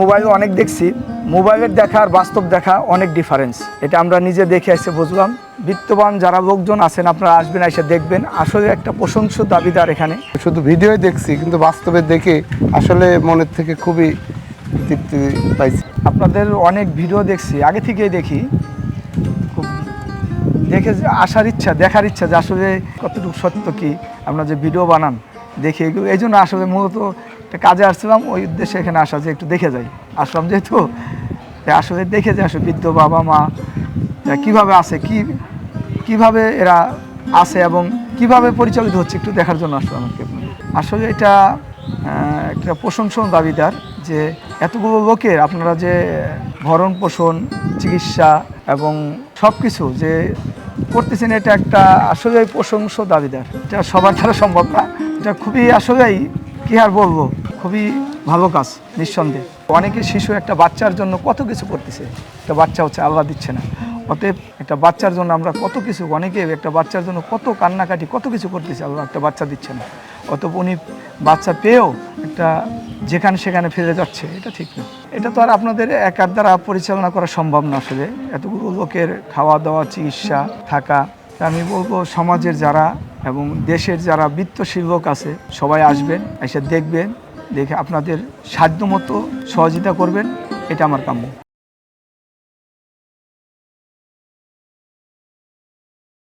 Mobile অনেক দেখছি মোবাইলের দেখা আর বাস্তব দেখা অনেক ডিফারেন্স এটা আমরা নিজে দেখে এসে বুঝলাম। বিত্তবান যারা লোকজন আছেন আপনারা আসবেন এসে দেখবেন। আসলে একটা প্রশংস দাবিদার এখানে। শুধু ভিডিওই দেখছি কিন্তু বাস্তবে দেখে আসলে মনের থেকে খুবই তৃপ্তি পাইছি। আপনাদের অনেক ভিডিও দেখছি আগে থেকেই দেখি। খুব দেখে আসার ইচ্ছা দেখার ইচ্ছা যে আসলে কতটুকু সত্য কি আপনারা যে ভিডিও বানান দেখে এগুলো। এই জন্য আসলে মূলত একটা কাজে আসছিলাম, ওই উদ্দেশ্যে এখানে আসা, যে একটু দেখে যাই। আসলাম যেহেতু আসলে দেখে যে আসলে বৃদ্ধ বাবা মা কীভাবে আছে, কি, কীভাবে এরা আছে এবং কীভাবে পরিচালিত হচ্ছে, একটু দেখার জন্য আসলাম। আসলে এটা একটা প্রশংসন দাবিদার যে এতগুলো লোকের, আপনারা যে ভরণ পোষণ, চিকিৎসা এবং সব কিছু যে করতেছেন, এটা একটা আসলে প্রশংস দাবিদার এটা সবার দ্বারা সম্ভব না। এটা খুবই আসলেই, কি আর বলব? খুবই ভালো কাজ, নিঃসন্দেহে। অনেকে শিশু একটা বাচ্চার জন্য কত কিছু করতেছে, একটা বাচ্চা হচ্ছে আল্লাহ দিচ্ছে না। অতএব একটা বাচ্চার জন্য আমরা কত কিছু, অনেকে একটা বাচ্চার জন্য কত কান্নাকাটি, কত কিছু করতেছে, আল্লাহ একটা বাচ্চা দিচ্ছে না। অতএব উনি বাচ্চা পেয়েও একটা যেখানে সেখানে ফেলে যাচ্ছে, এটা ঠিক না। এটা তো আর আপনাদের একার দ্বারা পরিচালনা করা সম্ভব না আসলে। এতগুলো লোকের খাওয়া দাওয়া, চিকিৎসা থাকা, আমি বলব সমাজের যারা এবং দেশের যারা বৃত্তশীল লোক আছে, সবাই আসবেন, এসে দেখবেন দেখে আপনাদের সাধ্যমতো সহযোগিতা করবেন এটা আমার কাম্য।